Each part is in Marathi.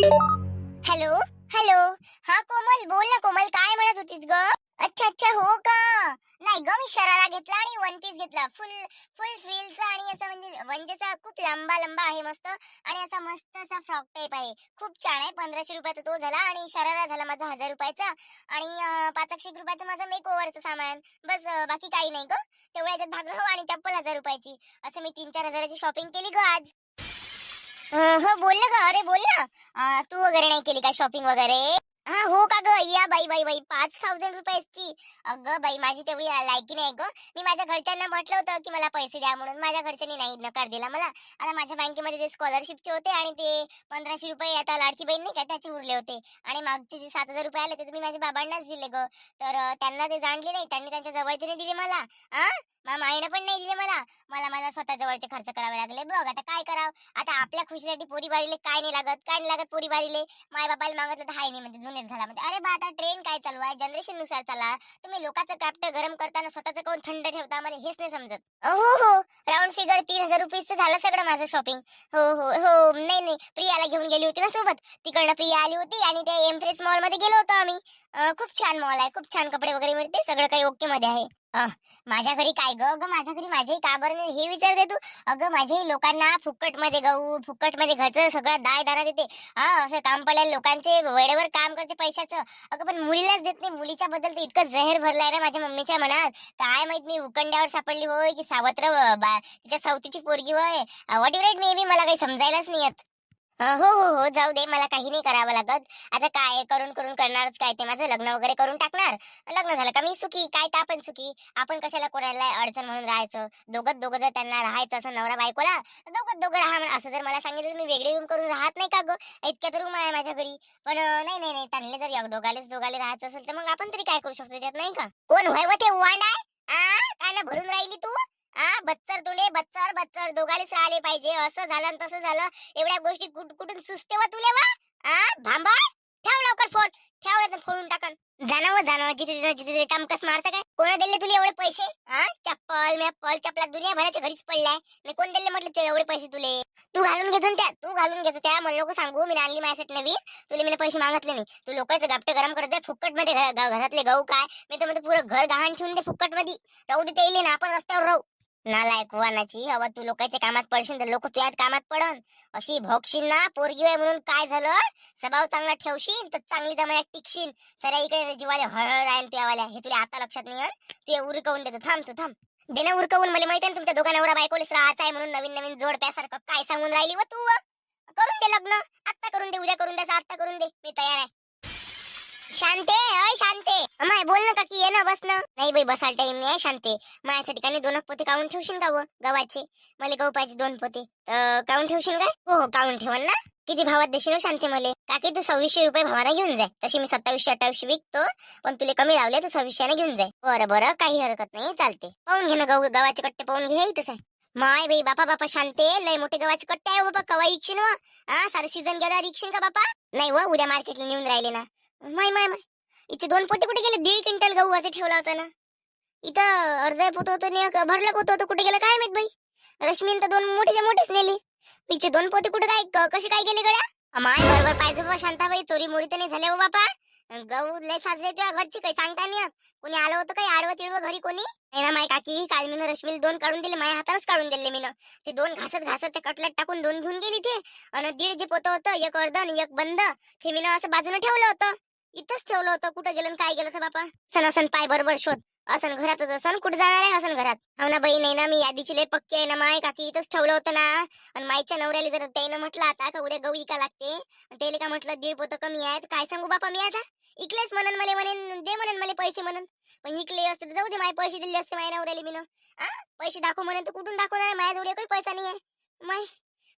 Hello hello. हा कोमल बोल ना कोमल काय म्हणत होतीस ग? अच्छा अच्छा हो का? नाही ग मी शरारा घेतला आणि वन पीस घेतला. फुल फुल फ्रिलचा आणि असं म्हणजे म्हणजे असा खूप लंबा लंबा आहे मस्त. आणि असा मस्त असा फ्रॉक टाईप आहे. खूप छान आहे. पंधराशे रुपयाचा तो झाला आणि शरारा झाला माझा हजार रुपयाचा. आणि पाचशे रुपयाचा माझा रुपयाचं माझं मेक ओव्हरचं सामान. बस बाकी काही नाही ग. तेवढ्याच्यात भागलं हो आणि चप्पल हजार रुपयाची. असं मी तीन चार हजाराची शॉपिंग केली ग आज. हो बोल ना ग. अरे तू वगैरे नाही केली का शॉपिंग वगैरे? हा हो का ग? या बाई बाई बाई पाच थाउजंड रुपयाची. अगं बाई माझी तेवढी लायकी नाही ग. मी माझ्या घरच्यांना म्हटलं होतं की मला पैसे द्या म्हणून. माझ्या घरच्यांनी नाही नकार दिला मला. आता माझ्या बँकेमध्ये ते स्कॉलरशिपचे होते आणि ते पंधराशे रुपये आता लाडकी बहीण नाही का त्याचे उरले होते. आणि मागचे जे सात हजार रुपये आले ते मी माझ्या बाबांनाच दिले ग. तर त्यांना ते जाणले नाही. त्यांनी त्यांच्या जवळचे नाही दिले मला. आ? माझ्या माईनं पण नाही दिले मला. मला मला स्वतः जवळचे खर्च करावे लागले. बघ आता काय करावं? आता आपल्या खुशीसाठी पोरी बारीले काय नाही लागत? काय नाही लागत पोरी बारीले माय बाबाला मागितलं तर हाय नाही म्हणते जुनेच घाला म्हणते अरे बा आता ट्रेन काय चालू आहे? जनरेशननुसार चला तुम्ही लोकांचं कापट गरम करताना स्वतःचं कोण थंड ठेवता? मला हेच नाही समजत. हो हो. राऊंड फिगर तीन हजार रुपीजचं झालं सगळं माझं शॉपिंग हो हो हो. नाही नाही. प्रियाला घेऊन गेली होती ना सोबत. तिकडनं प्रिया आली होती आणि त्या एम्प्रेस मॉलमध्ये गेलो होतो आम्ही. खूप छान मॉल आहे. खूप छान कपडे वगैरे मिळते. सगळं काही ओके मध्ये आहे. माझ्या घरी काय ग? अगं माझ्या घरी माझ्याही का बरं नाही? हे विचारते तू. अगं माझ्याही लोकांना फुकटमध्ये गहू फुकटमध्ये घरचं सगळं दाय दारा देते. हा असं काम पडलेल्या लोकांचे वेळेवर काम करते पैशाचं. अगं पण मुलीलाच देत नाही. मुलीच्या बद्दल तर इतकं जहर भरलाय ना माझ्या मम्मीच्या मनात. काय माहीत मी उकंड्यावर सापडली होय की सावत्र बा- तिच्या सावतीची पोरगी होय. वॉट इव्हर मे बी मला काही समजायलाच नाही येत. हो हो हो जाऊ दे मला काही नाही करावं लागत. आता काय करून करून करणारच काय ते? माझं लग्न वगैरे करून टाकणार? लग्न झालं का मी सुखी? काय तर आपण सुखी? आपण कशाला कोणाला अडचण म्हणून राहायचं? दोघं दोघं जर त्यांना राहायचं असं नवरा बायकोला दोघं दोघं राहा असं जर मला सांगितलं तर मी वेगळी रूम करून राहत नाही का ग? इतक्या तर रूम आहे माझ्या घरी. पण नाही नाही नाही त्यांना जर दोघालेच दोघाले राहायचं असेल तर मग आपण तरी काय करू शकतो त्याच्यात नाही का? कोण होय व ते वाण आहे? आ? काय ना भरून राहिली तू? हा बच्चर तुले बच्चर बच्चर दोघालीच राहिले पाहिजे. असं झालं तसं झालं. एवढ्या गोष्टी कुठ कुठून सुचते व तुले वा? हा भांबा ठेव लवकर फोन ठेव नाही फोडून टाकन. जाणव जाणव जिथे जिथे टमकस मारत काय? कोण दिले तुला एवढे पैसे? हा चप्पल मॅपल चपला दुनिया भराच्या घरीच पडलाय नाही कोण दिले म्हटलं एवढे पैसे तुले? तू घालून घेतो त्या तू घालून घेतो त्या. मला लोक सांगू. मी आणली माझ्यासाठी नवीन. तुला मी पैसे मागितले नाही. तू लोकांचं गापटे गरम करत आहे फुकटमध्ये घरातले गहू काय? मी तर म्हणते पुरं घर गहाण ठेवून दे फुकटमध्ये राहू दे ते ना. आपण रस्त्यावर राहू. नालायक वानाची हवा तू लोकांच्या कामात पडशील तर लोक तुझ्यात कामात पडन. अशी भोगशील ना पोरगी आहे म्हणून काय झालं? स्वभाव चांगला ठेवशील तर चांगली जमान्यात टिकशील. सऱ्या इकडे जीवाले हळहळ राहील तुझ्यावाल्या हे तुला आता लक्षात नाही तू ते उरकवून देतो. थांब तू थांब. देणं उरकवून. मला माहिती ना तुमच्या दोघांना बायकोलीस राहायचं आहे म्हणून नवीन नवीन जोडप्यासारखं काय सांगून राहिली व तू करून दे लग्न. आत्ता करून दे उद्या करून द्यायचं आत्ता करून दे. मी तयार आहे. शांते अय शांते. माय बोल ना काकी ये ना बस ना. नाही बाई बसाल टाइम नाही आहे, शांते. माझ्या ठिकाणी दोन पोते काऊन ठेवशील का गव्हाचे. मला गहू पाहिजे दोन पोते. काऊन ठेवशील काय? हो हो काऊन ठेवन ना. किती भावात देशील हो शांते मले? काकी तू सव्वीसशे रुपये भावाला घेऊन जाय. तशी मी सत्तावीसशे अठ्ठावीसशे विकतो. पण तुला कमी लावले तर सव्वीसशे घेऊन जाय. बरं बरं काही हरकत नाही. चालते पाहून घे ना गहू गव्हाचे कट्टे पाहून घे इथंच आहे माय बाई बापा बापा शांते. लय मोठे गव्हाचे कट्टे आहे हो बाबा. कवा इकशील वा? हा सारे सीझन गेला इकशील का बापा? नाही व उद्या मार्केटला नेऊन राहिले ना. माय माय माय. इथे दोन पोते कुठे गेले? दीड क्विंटल गहू वरती ठेवला होता ना. इथं अर्धा पोत होतं आणि भरलं पोत होतं. कुठे गेलं काय माहीत बाई? रश्मीन तर दोन मोठेच्या मोठेच नेले. इथे दोन पोते कुठे काय कसे काय गेले गड्या? माय बरोबर पाहिजे बाबा शांताबाई. चोरी मोरी तर नाही झाले हो बापा. गहू लय साजरे तेव्हा घरची काही सांगता नाही कोणी आलं होतं काही? आडवं तिडवं घरी कोणी? नाही ना माय काकी काल मी रश्मीला दोन काढून दिले. माझ्या हातानच काढून दिले मी ते दोन घासत घासत ते कटलेट टाकून दोन घेऊन गेली ते. आणि दीड जे पोतं होतं एक अर्ध आणि एक बंद ते मी असं बाजूने ठेवलं होतं. इथंच ठेवलं होतं. कुठं गेलं काय गेलं तर बापा? सण असन पाय बरोबर शोध. असन घरातच असन कुठं जाणार आहे असन घरात? हो ना बाई नाही ना मी यादीची लय पक्की आहे ना माय. काकी इथंच ठेवलं होतं ना. आणि माईच्या नवऱ्याला जर त्यानं म्हटलं आता का उद्या गहू इका लागते. आणि त्याला का म्हटलं दीड पोतं कमी आहेत. काय सांगू बापा मी आता? इकलेच म्हणन मला म्हणेन दे म्हणन मला पैसे म्हणून. पण इकले असते तर जाऊ दे माय पैसे दिले असते माय नवऱ्याला मी पैसे दाखव म्हणून तर कुठून दाखवणार माझ्याजवळ काही पैसा नाही आहे माय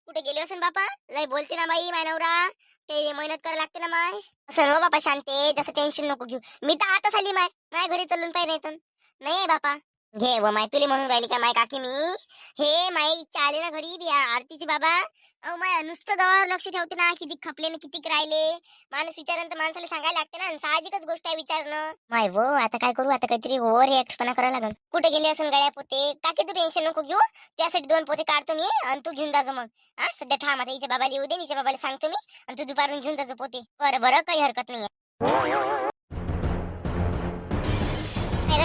कुठे गेले असेल बापा? लय बोलते ना बाई माय नवरा. ते मेहनत करायला लागते ना माय. असं हो बापा शांते जसं टेन्शन नको घेऊ. मी तर आताच आली माय. माय घरी चालून पाहिजे तर. नाही बापा. घे व माय तुले म्हणून राहिली का माय काकी मी? हे माय इच्छा आले ना घरी या आरतीचे बाबा. अहो माय नुसतं गावावर लक्ष ठेवते ना किती खपले ना किती राहिले. माणूस विचारन तर माणसाला सांगायला लागते ना साहजिकच गोष्ट आहे विचारणं. माय वो आता काय करू? आता काहीतरी ओव्हर रिॲक्टपणा करायला लागेल कुठे गेले असून गळ्या पोते? काकी तू टेन्शन नको घेऊ. त्यासाठी दोन पोते काढतो मी आणि तू घेऊन जाजो मग. हा सध्या थांब आता हिच्या बाबाला येऊ दे हिच्या बाबाला सांगतो मी आणि तू दुपारून घेऊन जाजो पोते. बरं बरं काही हरकत नाही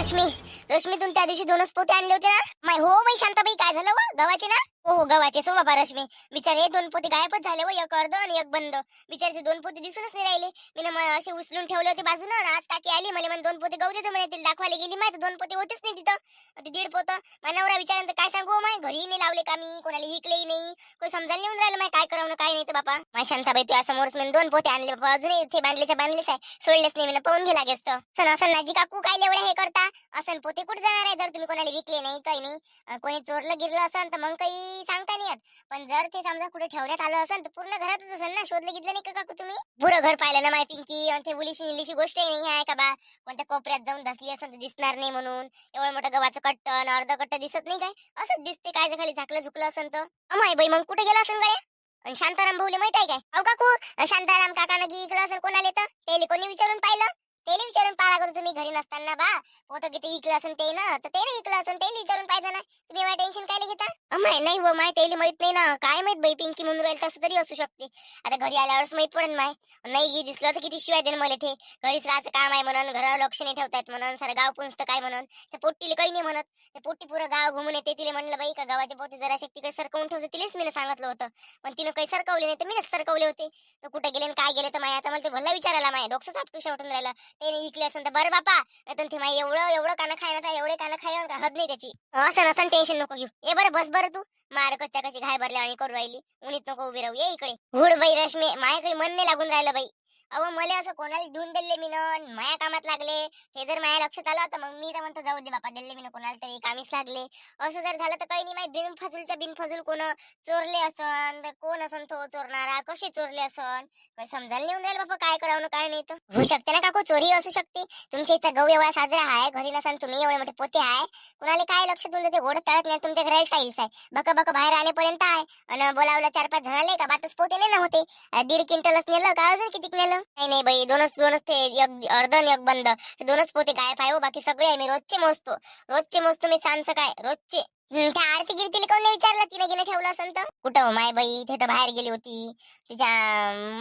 रश्मी. रश्मीतून त्या दिवशी दोनच पोते आणले होते ना. माय हो माई शांताबाई काय झालं गव्हाचे ना? हो हो गव्हाचे सो बाबा रश्मी. बिचारे दोन पोते गायबच झाले व एक अर्ध आणि एक बंद. बिचारे ते दोन पोते दिसूनच नाही राहिले. मी ना असे उचलून ठेवले होते बाजूला आज टाकी आली. मला म्हणे दोन पोते गहू देतो म्हणे तिला दाखवायला गेली माहिती. दोन पोते होतेच नाही तिथं. ते दीड पोत. मानावरा विचारल्यानंतर काय सांगू हो माय? घरी नाही लावले का मी? कोणाला इकलेही नाही. कोणी समजायला नाही येऊन राहिलं माय. काय करावं काय नाही तर बापा. माय शांताबाई तुझ्या समोरच मी दोन पोते आणले बाबा अजूनही इथे बांधलेच्या बांधलेच आहे. सोडलेच नाही मला पाहून घे लागेच तर सण असं नाजी काकू काय एवढं हे करता? असं पोते कुठे जाणार आहे? जर तुम्ही कोणाला विकले नाही काही नाही. कोणी चोरलं गिरलं असं तर मग काही सांगता नाही येत. पण जर ते समजा कुठे ठेवण्यात आलं असेल तर पूर्ण घरातच असेल ना? शोधलं घेतलं नाही का काकू तुम्ही? पुरं घर पाहिलं ना माय पिंकी आणि ते उलीशी निलीशी गोष्ट नाही आहे का बा? कोणत्या कोपऱ्यात जाऊन धसली असेल तर दिसणार नाही म्हणून. एवढं मोठं गव्हाचं कट्ट आणि अर्ध कट्ट दिसत नाही काय? असंच दिसते काय खाली झाकलं झुकलं असेल तर. अमाय बाई मग कुठे गेला असेल गड्या? आणि शांताराम भाऊले माहीत आहे काय? अहो काकू शांताराम काकानं की इकलं असेल कोणाला तर? त्याला कोणी विचारून पाहिलं? त्याला विचारून पाहिला लागत तुम्ही घरी नसताना बा. होतं किती इकलं असेल ते ना तर ते नाही इकलं असेल ते विचारून पाहिजे ना. तुम्ही टेन्शन काय घेता अमाय नाही व माय त्याला माहीत नाही ना. काय माहीत बाई पिंकी म्हणून राहील तसं तरी असू शकते. आता घरी आल्यावरच माहीत पडेल माय. नाही गी दिसलं तर किती शिवाय देईल मला ते. घरीच राहायचं काम आहे म्हणून घरावर लक्ष नाही ठेवतायत म्हणून सारं गाव पुंजतं काय म्हणून. ते पोट्टीला काही नाही म्हणत. ते पोट्टी पुरं गाव घुमून येते तिला म्हणलं बाई का गावाच्या पोटी जरा तिकडे सरकवून ठेवतो तिलाच मी सांगितलं होतं. पण तिनं काही सरकवले नाही तर मीच सरकवले होते. तर कुठे गेले काय गेले तर माय आता मला ते भल्ला विचारायला माय. डोकं सापटू उठून राहिलं. ते इकले असेल तर बरं बापा. नाही ते माय एवढं एवढं कानं खायला एवढे कानं खायला हद नाही त्याची. असं नसन टेन्शन नको घेऊ. ए बरं बस बरं तू. मार कच्च्या कशी घाय भरल्या आणि करू राहिली. उन्हीत नको उभी राहू. ये इकडे. हुड बाई रश्मी माय काही मन नाही लागून राहिलं बाई. अहो मला असं कोणाला देऊन दिले मी माया कामात लागले. हे जर माया लक्षात आलं तर मग मी तर म्हणतो जाऊ दे बापा दिले मी कोणाला तरी कामीच लागले. असं जर झालं तर काही नाही बिन फजुलच्या बिन फजूल कोण चोरले असन कोण असन तो चोरणारा? कसे चोरले असन? काही समजायला नाही जाईल बापा काय करावं काय नाही तर. होऊ शकते ना काकू चोरी असू शकते. तुमच्या इथं गहू एवढा साजरा आहे घरी नसन तुम्ही एवढे मोठे पोते आहे कुणाला काय लक्ष देऊन ते घोडं तळत नाही तुमच्या घराला टाईल्स आहे. बक बक बाहेर आल्यापर्यंत आहे. आणि बोलावलं चार पाच जणाले का? बातच पोते नाही ना होते. दीड क्विंटलच नेलं का अजून किती नेलं? नाही नाही बाई दोनच दोनच ते एक अर्ध एक बंद. दोनच पोते गायब आहे हो, बाकी सगळे आहे. मी रोजचे मोजतो. रोजचे मोजतो मी सांग काय? रोजचे. त्या आरती गिरतीला कोणी विचारलं? तिने गेलं ठेवलं असं तर? कुठं हो माय बाई? इथे तर बाहेर गेली होती. तिच्या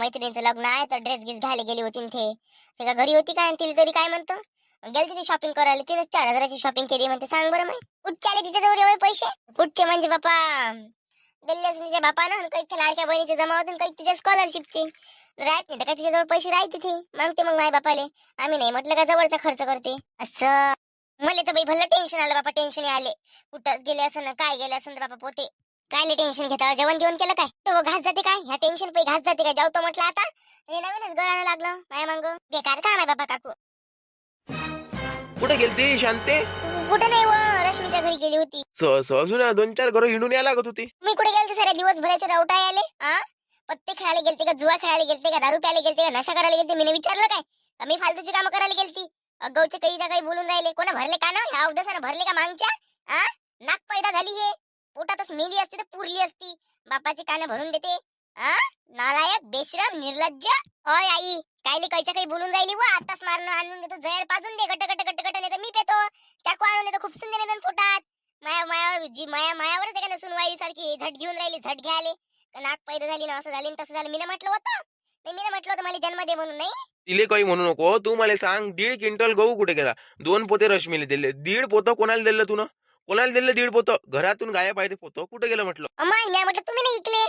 मैत्रिणीचं लग्न आहे तर ड्रेस गिस घ्यायला गेली होती ते. का घरी होती काय? आणि तिला तरी काय म्हणतो? गेली तिथे शॉपिंग करायला. तिने चार हजाराची शॉपिंग केली. म्हणते सांग बरं माय कुठच्या आले तिच्याजवळ एवढे पैसे? कुठचे म्हणजे बापा दिल्ली असून तिच्या बापानं आणि काही लाडक्या बहिणीचे जमा होते काही तिच्या स्कॉलरशिपची राहत नाही तर काय तिच्याजवळ पैसे राहते तिथे मागते मग माय बापाले. आम्ही नाही म्हटलं का जवळचा खर्च करते. असं. मला तर बाई भलं टेन्शन आलं बापा टेन्शन आले कुठंच गेले असं ना काय गेले असं बापा पोते. काय टेन्शन घेता हो? जेवण घेऊन केलं काय? तो घास जाते काय? ह्या टेन्शन पे घास जाते काय? जाऊ तो म्हटलं आता. हे नवीनच गळायला लागलं. माय मांग. बेकार काम आहे बापा काकू? कुठे गेलती शांते? कुठं नाही व? रश्मीच्या घरी गेली होती. सहज सहज ना दोन चार घरं हिंडून यायला लागत होती. मी कुठे गेलते साऱ्या दिवसभराचे रवटा आले आ? पत्ते खेळायला गेलते का जुआ खेळायला गेलते का दारू प्यायला गेलते का नशा करायला गेलते? मी विचारलं काय? का मी फालतूची कामं करायला गेलती? अगाऊचे काही काही बोलून राहिले. कोणा भरले का ना ह्या उद्यासानं भरले का मागच्या? आ? नाक पैदा झाली हे. पोटातच मेली असती तर पुरली असती. बापाची कानं भरून देते. नालायक बेशरम निर्लज्ज. होय आई कायले कायच्या काही बोलून राहिली व? आताच मारणं आणून देतो जहर पाजून दे गट गट गट गट नाही तर मी पेतो. चाकू आणून देतो खूप सुंदर येतो पोटात माया मायावर जी माया मायावरच आहे का सुनवाई सारखी झट घेऊन राहिली झट घ्यायले का नाक पैदा झाली ना असं झाली न तसं झालं. मी म्हटलं होतं. नाही मी म्हटलं होतं मला जन्म दे म्हणून नाही? तिले काही म्हणू नको तू मला सांग दीड क्विंटल गहू कुठे गेला? दोन पोते रश्मीले दिले. दीड पोतं कोणाला दिलं तू कोणाला दिलं दीड पोतं? घरातून गायब आहे ते पोतं. कुठे गेलं म्हटलं? माय मी म्हटलं तुम्ही नाही इकले.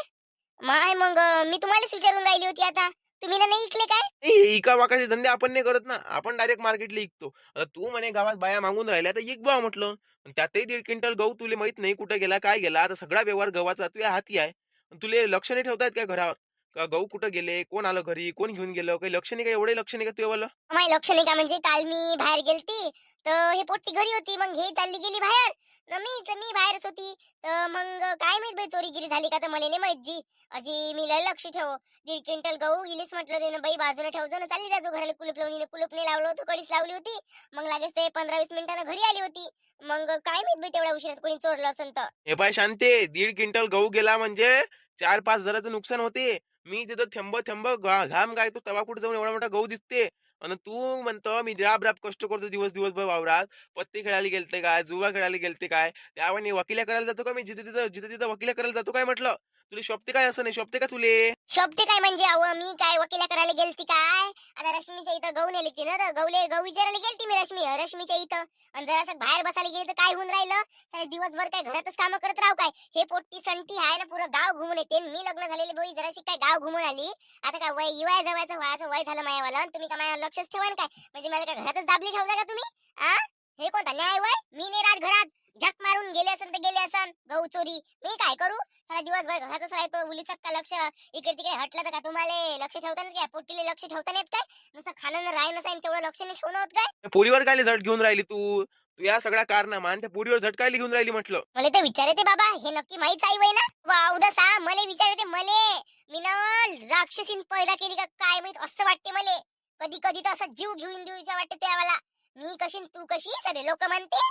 माय मग मी तुम्हालाच विचारून राहिली होती आता. तुम्ही ना नाही इकले काय? इका वाकाचे धंदे आपण नाही करत ना. आपण डायरेक्ट मार्केटला विकतो आता तू म्हणे गावात बाया मागून राहिल्या तर इक बा म्हटलं. पण त्यातही दीड क्विंटल गहू तुला माहीत नाही कुठे गेला काय गेला. आता सगळा व्यवहार गव्हाचा तुझ्या हाती आहे. आणि तुले लक्ष नाही ठेवतायत काय घरावर? का गहू कुठं गेले? कोण आलं घरी? कोण घेऊन गेलं? काही लक्ष नाही का? एवढे लक्ष नाही का तुझ्यावालं माय लक्ष नाही का? म्हणजे काल मी बाहेर गेलती तर हे पोट्टी घरी होती. मग हे चालली गेली बाहेर. न मीच मी बाहेरच होती. तर मग काय माहीत बाई चोरी गिरी झाली का? तर मला नाही माहीत जी. अजी मी लय लक्ष ठेव. दीड क्विंटल गहू गेलीच म्हटलं ते बाई बाजूला ठेवतो ना चालली जायचो घराला कुलूप लावून कुलूप नाही लावलं होतं कडीच लावली होती. मग लागेच ते पंधरा वीस मिनिटानं घरी आली होती. मग काय माहीत बाई तेवढ्या उशिरात कोणी चोरलं असेल तर. हे पाय शांते दीड क्विंटल गहू गेला म्हणजे चार पाच हजाराचं नुकसान होते. मी तिथं थेंब थेंब घाम गायतो तवा कुठे जाऊन एवढा मोठा गहू दिसते. आणि तू म्हणतो मी राब राब कष्ट करतो दिवस दिवसभर वावरात. पत्ते खेळायला गेलते काय? जुवा खेळायला गेलते काय? त्यावेळी वकिल्या करायला जातो का मी? जिथे तिथं जिथे तिथं वकिल्या करायला जातो काय म्हटलं? तुला शोभते काय असं नाही? शोभते का तुले? शोभते काय म्हणजे अहो मी काय वकिला करायला गेलती काय? आता रश्मीच्या इथं गहू नेली ती ना तर गहूले गहू विचारायला गेलती मी रश्मी रश्मीच्या इथं. आणि जरासं बाहेर बसायला गेली तर काय होऊन राहिलं? सारे दिवसभर काय घरातच काम करत राहू काय? हे पोट्टी संटी आहे ना पुरं गाव घुमून येते. मी लग्न झालेली बोई जराशी काय गाव घुमून आली. आता काय वय युवाय जवळचं वयाचं वय झालं मायावाला. तुम्ही काय माझ्यावर लक्षच ठेवा काय? म्हणजे मला काय घरातच दाबली ठेवता का तुम्ही? आ? हे कोणता न्याय वय? मी नाही राहत घरात. झक मारून गेले असन तर गेले असन. गहू चोरी. मी काय करू? सारा दिवसभर घरातच राहतो. मुली चक्का लक्ष. इकडे तिकडे हटलं तर का तुम्हाला? लक्ष ठेवता नाही काय? पोटीले लक्ष ठेवता नाहीत काय? नुसतं खाणं राहिलं नसाय तेवढं लक्ष नाही ठेवणं होत काय? पोरीवर काय झट घेऊन राहिली तू? तू या सगळ्या कारणामा आणि त्या पोरीवर झटकायला घेऊन राहिली म्हटलं? मला ते विचारते बाबा. हे नक्की माहीत आहे वय ना? वा उदासा मले विचारते मले. मी ना राक्षसीन पैदा केली का काय माहीत? असं वाटते मले. कधी कधी तर असं जीव घेऊन देऊच्या वाटते आम्हाला. मी कशी न तू कशी सगळे लोक म्हणते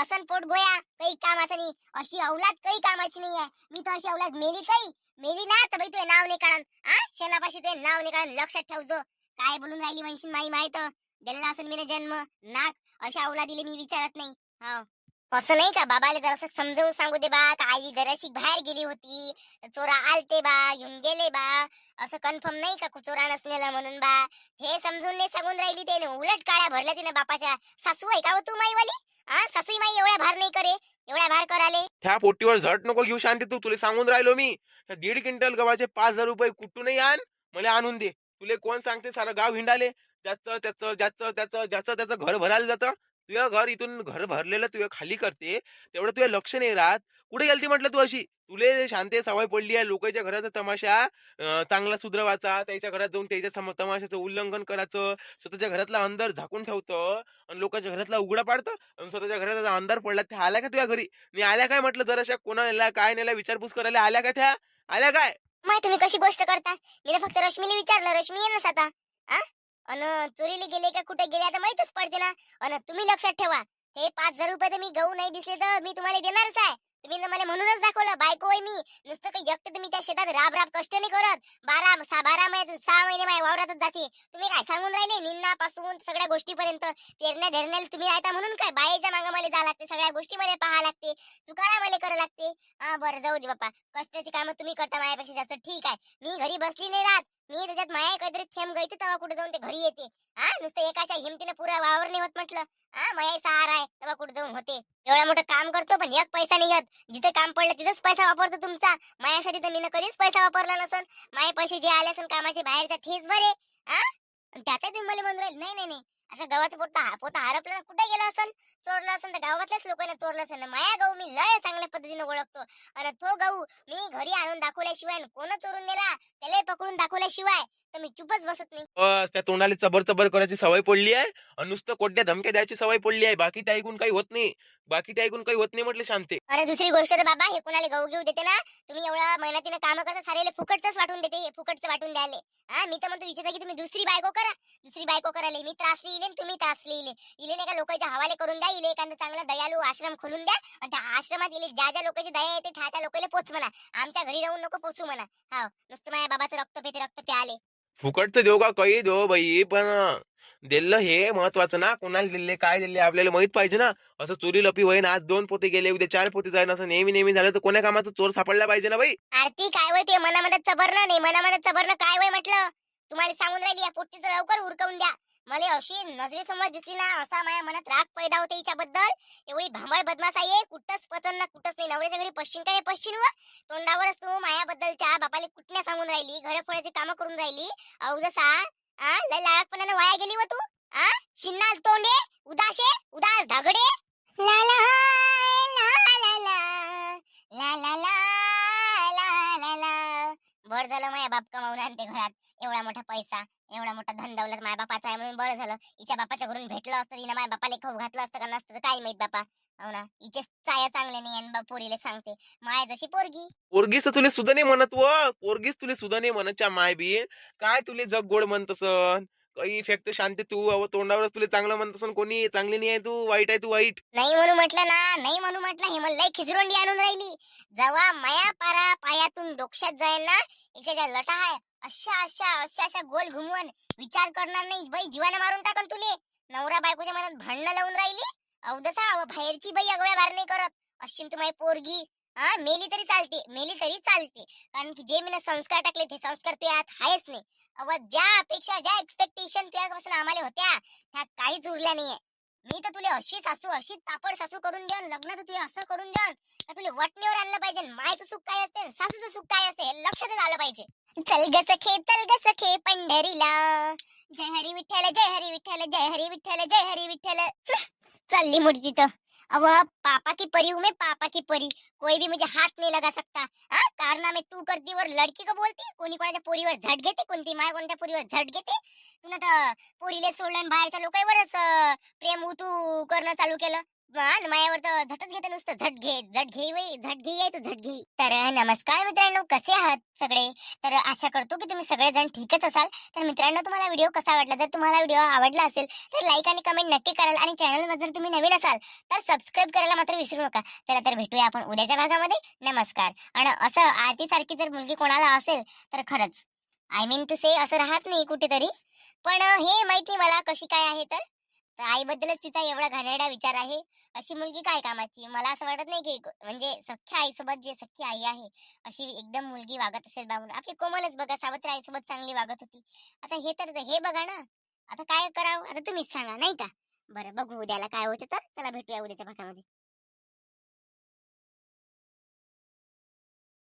असन पोट गोया काही कामाचं नाही. अशी औलाद काही कामाची नाही आहे मी तर अशी औलाद मेली काही मेली ना तर बाई तुझे नाव नाही काढन. हा शेणापाशी तुझे नाव नाही काढन. लक्षात ठेवतो काय बोलून राहिली म्हणशील माही माहीत दिला असेल मी जन्म. नाक. अशा औलादीले मी विचारत नाही. हा. असं नाही का? बाबाला जरासं समजावून सांगू दे बा. का आई घराशी बाहेर गेली होती. चोरा आलते बा. घेऊन गेले बा. असं कन्फर्म नाही का चोरा नसलेला म्हणून बा? हे समजून नाही सांगून राहिली त्याने. उलट काळ्या भरल्या तिने बापाच्या. सासू आहे का हो तू माईवाली? हा? सासू माई एवढ्या भार नाही करे. एवढ्या भार कराले. त्या पोटीवर झट नको घेऊ शांती तू. तुला सांगून राहिलो मी. दीड क्विंटल गव्हाचे पाच हजार रुपये कुठूनही आण? मला आणून दे. तुले कोण सांगते? सारं गाव हिंडाले. ज्याचं त्याचं ज्याचं त्याचं ज्याचं त्याचं घर भरायला जातं. तुझ्या घर इथून घर भरलेलं तुझ्या खाली करते तेवढं तुझ्या लक्ष नाही राहत. कुठे गेलती म्हटलं तू अशी? तुले शांते सवय पडली आहे लोकांच्या घराचा तमाशा चांगला सुधरवायचा त्याच्या घरात जाऊन त्याच्या सम- तमाशाचं उल्लंघन करायचं स्वतःच्या घरातला अंधार झाकून ठेवतं आणि लोकांच्या घरातला उघडा पाडतं आणि स्वतःच्या घराचा अंधार पडला त्या आल्या का तुझ्या घरी? मी आल्या काय म्हटलं जराशा कोणा नेला काय नेला विचारपूस करायला आल्या का त्या? आल्या काय? माहिती तुम्ही कशी गोष्ट करता मी फक्त रश्मीने विचारलं रश्मी आता अन चोरीला गेले का कुठे गेले आता माहितच पडते ना. अन तुम्ही लक्षात ठेवा हे पाच हजार रुपये तर मी गहू नाही दिसले तर मी तुम्हाला देणारच आहे. तुम्ही मला म्हणूनच दाखवलं बायको आहे मी. नुसतं काही एकटं तुम्ही त्या शेतात राब राब कष्ट नाही करत. बारा सहा बारा महिने सहा महिने माझ्या वावरातच जाते. तुम्ही काय सांगून राहिले? निन्नापासून सगळ्या गोष्टीपर्यंत पेरण्या धरण्याला तुम्ही राहता म्हणून काय? बायेच्या मागं मला जावं लागते सगळ्या गोष्टी मला पाहा लागते. तुकारा मला करावं लागते. हा बरं जाऊ दे बाप्पा. कष्टाची कामं तुम्ही करता माझ्यापेक्षा जास्त. ठीक आहे. मी घरी बसली नाही राहत. मी त्याच्यात माया काहीतरी थेंब गळते तेव्हा कुठे जाऊन ते घरी येते. हा नुसतं एकाच्या हिमतीने पुरा वावर नाही होत म्हटलं. हा माया सहारा आहे तेव्हा कुठे जाऊन होते. एवढा मोठं काम करतो पण एक पैसा निघत जिथे काम पडलं तिथंच पैसा वापरतो तुमचा. मायासाठी तर मी कधीच पैसा वापरला नसन. माये पैसे जे आले असन कामाचे बाहेरच्या तेच बरे. हा? त्यातही त्यात तुम्ही मला म्हणून राहिले नाही नाही नाही. असं गव्हाचं पोत पोता हरपलं ना कुठे गेलं असन तर गावातल्याच लोकांना चोरलं असेल ना. माया गाऊ मी लय चांगल्या पद्धतीने ओळखतो. आणि तो गहू मी घरी आणून दाखवल्याशिवाय कोण चोरून नेला? त्याला पकडून दाखवल्याशिवाय. तर मी चुपच बसत नाही. बस त्या तोंडाला चबर चबर करायची सवय पडली आहे आणि नुसतं कोट्या धमक्या द्यायची सवय पडली आहे. बाकी त्या ऐकून काही होत नाही. बाकी त्या ऐकून काही होत नाही म्हटलं शांते. अरे दुसरी गोष्ट तर बाबा हे कोणाला गहू घेऊ देते ना तुम्ही एवढा मेहनतीने काम करता सारेले फुकटच वाटून देते हे फुकटचं वाटून द्यायले. हा मी तर म्हणतो विचारता की तुम्ही दुसरी बायको करा. दुसरी बायको करायला. मी त्रासली इले तुम्ही त्रासली इले इले नाही का लोकांच्या हवाले करून द्या इले एखादा चांगला दयालू आश्रम खोलून द्या आणि त्या आश्रमात इले ज्या ज्या लोकांची दया येते त्या त्या लोकांना पोच म्हणा. आमच्या घरी राहून नको पोचू म्हणा. हा नुसतं माझ्या बाबाचं रक्त पेते रक्त प्याले. फुकटचं देऊ का? काही देऊ बाई पण दिलं हे महत्वाचं ना? कोणाला दिले काय दिले आपल्याला माहीत पाहिजे ना? असं चोरी लपी होईन आज दोन पोते गेले उद्या चार पोते जाईन असं नेहमी नेहमी झालं तर कोण्या कामाचं चोर सापडला पाहिजे ना बाई? आरती काय वय ते? मनामध्ये चबरणं नाही मनामध्ये चबरणं काय वय म्हटलं? तुम्हाला सांगून राहिली या पोट्टीचं लवकर उरकवून द्या. मला अशी नजरेसमोर दिसली ना असा माया मनात राग पैदा होते हिच्याबद्दल एवढी भांबळ बदमाश आहे कुठंच पचन ना कुठंच नाही नवऱ्याच्या घरी पश्चिम काय पश्चिम व तोंडावरच तू मायाबद्दलच्या बापाला कुठल्या सांगून राहिली घर फोडायची कामं करून राहिली अवघ सा आ लय लाळकपणानं वाया गेली व तू आ शिन्नाल तोंडे उदाशे उदास धागडे ला ला ला ला ला ला ला बर झालं माझ्या बाप कमावून आणते घरात. एवढा मोठा पैसा एवढा मोठा धन दौलत माझ्या बापाचा आहे म्हणून बरं झालं. हिच्या बापाच्या घरून भेटलं असतं तिनं माझ्या बापाला खाऊ घातलं असतं का नसतं तर काय माहीत बापा. हो ना हिचे चाया चांगले नाही आणि बा पोरीला सांगते माय जशी पोरगी. पोरगीच तुले सुद्धा नाही म्हणत व. पोरगीच तुले सुद्धा नाही म्हणतच्या माय बी काय तुले जग गोड म्हणतस काही इफेक्ट शांती तू अहो तोंडावरच तुला चांगलं म्हणतसन कोणी चांगली नाही आहे तू वाईट आहे तू वाईट. नाही म्हणू म्हटलं ना नाही म्हणू म्हटलं हे मला लय खिचरोंडी आणून राहिली. जवा माया पारा पायातून डोक्यात जाईल ना हिच्या ज्या लटा आहे अशा अशा अशा अशा गोल घुमवून विचार करणार नाही. बाई जीवाने मारून टाकन तुले. नवरा बायकोच्या मनात भांडणं लावून राहिली. अवदसा बाहेरची बाई अगव्या बार नाही करत अशी तुम्हाला पोरगी. हा मेली तरी चालते मेली तरी चालते. कारण की जे मी संस्कार टाकले ते संस्कार तुझ्या आत आहेच नाही. अव ज्या अपेक्षा ज्या एक्सपेक्टेशन तुझ्यापासून आम्हाला होत्या त्या काहीच उरल्या नाहीये. मी तर तुला अशी सासू अशी तापड सासू करून देऊन लग्न तर तुला असं करून देऊन तर तुला वटणीवर आणलं पाहिजे मायचं सुख काय असते सासूचं सुख काय असते हे लक्षातच आलं पाहिजे. चल ग सखे चल ग सखे पंढरीला. जय हरी विठ्ठल जय हरी विठ्ठल जय हरी विठ्ठल जय हरी विठ्ठल. चालली मूर्ती तर. अब पापा की परी हूँ मैं पापा की परी। कोई भी मुझे हाथ नहीं लगा सकता। हा कारनामे तू करती वर लडकी का बोलती कोणी कोणाच्या पोरीवर झट घेते कोणती माय कोणत्या पोरीवर झट घेते। तुला तर पोरीले सोडलं बाहेरच्या लोकांवरच प्रेम उतू करणं चालू केलं. मायावर तर झटच घेते नुसतं. झट घे झट घे वै झट घे आहे तू झट घे. तर नमस्कार मित्रांनो कसे आहात सगळे? तर आशा करतो की तुम्ही सगळेजण ठीकच असाल. तर मित्रांनो तुम्हाला व्हिडिओ कसा वाटला? जर तुम्हाला व्हिडिओ आवडला असेल तर लाईक आणि कमेंट नक्की कराल आणि चॅनलवर जर तुम्ही नवीन असाल तर सबस्क्राईब करायला मात्र विसरू नका. चला तर भेटूया आपण उद्याच्या भागामध्ये. नमस्कार. आणि असं आरती सारखी जर मुलगी कोणाला असेल तर खरंच आय मीन टू से असं राहत नाही कुठेतरी. पण हे माहिती मला कशी काय आहे तर तर आईबद्दलच तिचा एवढा घाणेरडा विचार आहे. अशी मुलगी काय कामाची? मला असं वाटत नाही की एक- म्हणजे सख्या आईसोबत जे सख्खी आई आहे अशी एकदम मुलगी वागत असेल बाबून. आपली कोमलच बघा सावत्र आईसोबत चांगली वागत होती. आता हे तर हे बघा ना. आता काय करावं? आता तुम्हीच सांगा नाही का? बरं बघू उद्याला काय होतं तर. चला भेटूया उद्याच्या भागामध्ये.